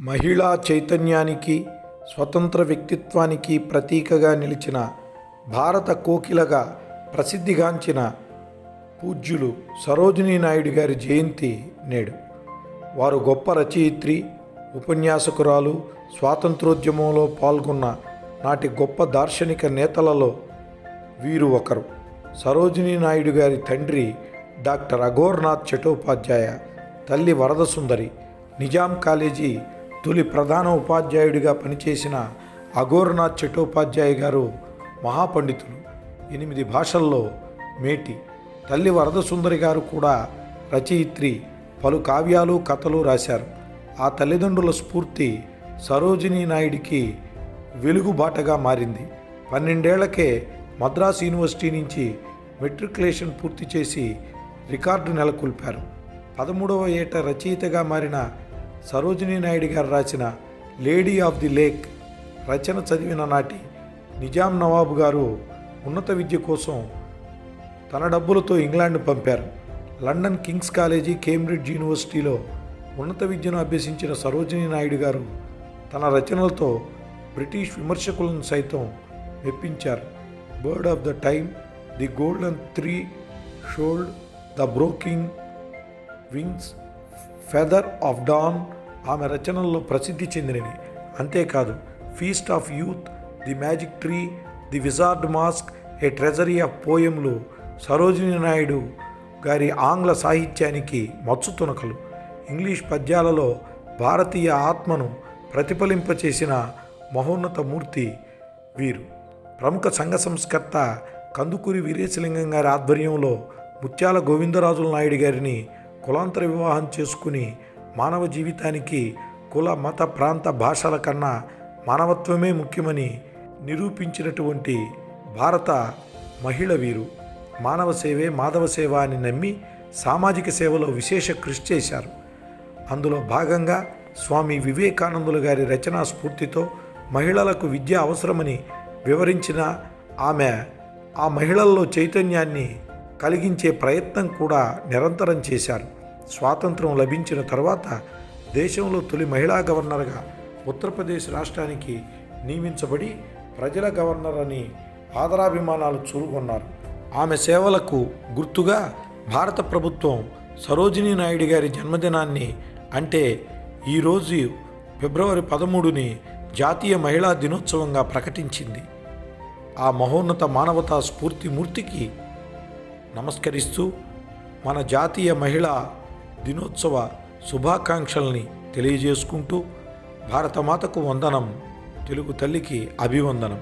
మహిళా చైతన్యానికి స్వతంత్ర వ్యక్తిత్వానికి ప్రతీకగా నిలిచిన భారత కోకిలగా ప్రసిద్ధిగాంచిన పూజ్యులు సరోజినీ నాయుడు గారి జయంతి నేడు. వారు గొప్ప రచయిత్రి ఉపన్యాసకురాలు స్వాతంత్రోద్యమంలో పాల్గొన్న నాటి గొప్ప దార్శనిక నేతలలో వీరు ఒకరు. సరోజినీ నాయుడు గారి తండ్రి డాక్టర్ అఘోర్నాథ్ చటోపాధ్యాయ తల్లి వరదసుందరి నిజాం కాలేజీ తొలి ప్రధాన ఉపాధ్యాయుడిగా పనిచేసిన అఘోర్నాథ్ చటోపాధ్యాయ గారు మహాపండితులు. ఎనిమిది భాషల్లో మేటి. తల్లి వరదసుందరి గారు కూడా రచయిత్రి. పలు కావ్యాలు కథలు రాశారు. ఆ తల్లిదండ్రుల స్ఫూర్తి సరోజినీ నాయుడికి వెలుగుబాటగా మారింది. పన్నెండేళ్ళకే మద్రాసు యూనివర్సిటీ నుంచి మెట్రికులేషన్ పూర్తి చేసి రికార్డు నెలకొల్పారు. పదమూడవ ఏట రచయితగా మారిన సరోజినీ నాయుడు గారు రాసిన లేడీ ఆఫ్ ది లేక్ రచన చదివిన నాటి నిజాం నవాబు గారు ఉన్నత విద్య కోసం తన డబ్బులతో ఇంగ్లాండ్ పంపారు. లండన్ కింగ్స్ కాలేజీ కేంబ్రిడ్జ్ యూనివర్సిటీలో ఉన్నత విద్యను అభ్యసించిన సరోజినీ నాయుడు గారు తన రచనలతో బ్రిటిష్ విమర్శకులను సైతం మెప్పించారు. Bird of the time the golden threshold the broken wings feather of dawn ఆమె రచనల్లో ప్రసిద్ధి చెందినవి. అంతేకాదు feast of youth the magic tree the wizard mask a treasury of పోయంలు Sarojini Naidu గారి ఆంగ్ల సాహిత్యానికి మత్సు తునకలు. ఇంగ్లీష్ పద్యాలలో భారతీయ ఆత్మను ప్రతిఫలింపచేసిన మహోన్నత మూర్తి వీరు. ప్రముఖ సంఘ సంస్కర్త కందుకూరి వీరేశలింగం గారి ఆధ్వర్యంలో ముత్యాల గోవిందరాజుల నాయుడు గారిని కులాంతర వివాహం చేసుకుని మానవ జీవితానికి కుల మత ప్రాంత భాషల కన్నా మానవత్వమే ముఖ్యమని నిరూపించినటువంటి భారత మహిళ వీరు మానవ సేవే మాధవ సేవ అని నమ్మి సామాజిక సేవలో విశేష కృషి చేశారు. అందులో భాగంగా స్వామి వివేకానందుల గారి రచనా స్ఫూర్తితో మహిళలకు విద్య అవసరమని వివరించిన ఆమె ఆ మహిళల్లో చైతన్యాన్ని కలిగించే ప్రయత్నం కూడా నిరంతరం చేశారు. స్వాతంత్రం లభించిన తర్వాత దేశంలో తొలి మహిళా గవర్నర్గా ఉత్తరప్రదేశ్ రాష్ట్రానికి నియమించబడి ప్రజల గవర్నర్ అని ఆదరాభిమానాలు చూరుకున్నారు. ఆమె సేవలకు గుర్తుగా భారత ప్రభుత్వం సరోజినీ నాయుడు గారి జన్మదినాన్ని అంటే ఈరోజు ఫిబ్రవరి పదమూడుని జాతీయ మహిళా దినోత్సవంగా ప్రకటించింది. ఆ మహోన్నత మానవతా స్ఫూర్తి మూర్తికి నమస్కరిస్తూ మన జాతీయ మహిళా దినోత్సవ శుభాకాంక్షల్ని తెలియజేసుకుంటూ భారతమాతకు వందనం తెలుగు తల్లికి అభివందనం.